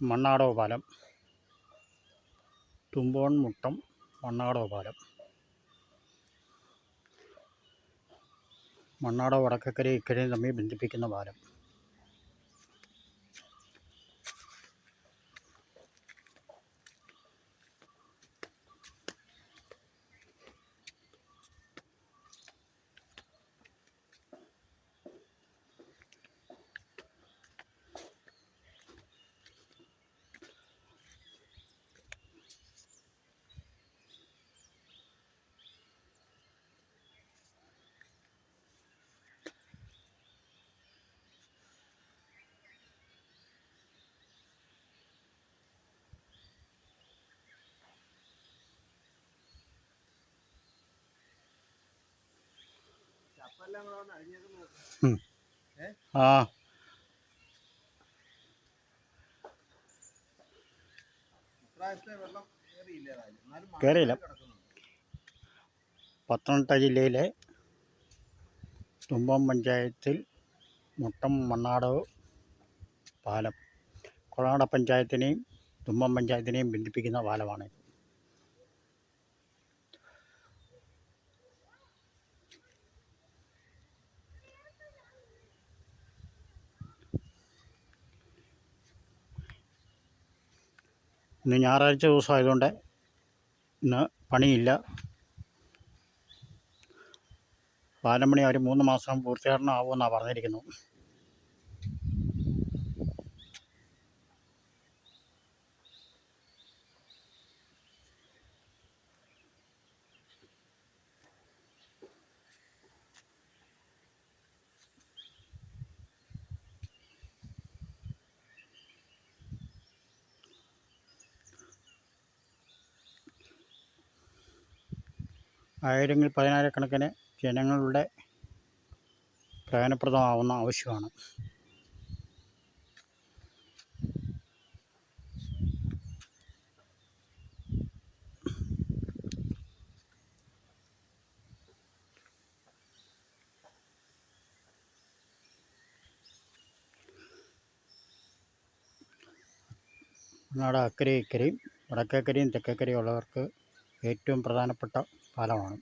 മണ്ണാടോ പാലം തുമ്പോൺ മുട്ടം മണ്ണാടോ പാലം മണ്ണാടോ വടക്കക്കരയും ഇക്കരയും തമ്മിൽ ബന്ധിപ്പിക്കുന്ന പാലം. ആ. കേറിയില്ല. പത്തനംതിട്ട ജില്ലയിലെ തുമ്പം പഞ്ചായത്തിൽ മുട്ടം മണ്ണാട് പാലം. കൊളാട പഞ്ചായത്തിനെയും തുമ്പം പഞ്ചായത്തിനെയും ബന്ധിപ്പിക്കുന്ന പാലമാണ്. ഇന്ന് ഞായറാഴ്ച ദിവസമായതുകൊണ്ട് ഇന്ന് പണിയില്ല. പാലം പണി അവർ മൂന്ന് മാസം പൂർത്തീകരണം ആവുമെന്നാണ് പറഞ്ഞിരിക്കുന്നത് ആയിരങ്ങൾ പതിനായിരക്കണക്കിന് ജനങ്ങളുടെ പ്രയോജനപ്രദമാവുന്ന ആവശ്യമാണ്. നാട് അക്കരെ ഇക്കരയും വടക്കേക്കരയും തെക്കേക്കരയും ഉള്ളവർക്ക് ഏറ്റവും പ്രധാനപ്പെട്ട പാലമാണ്.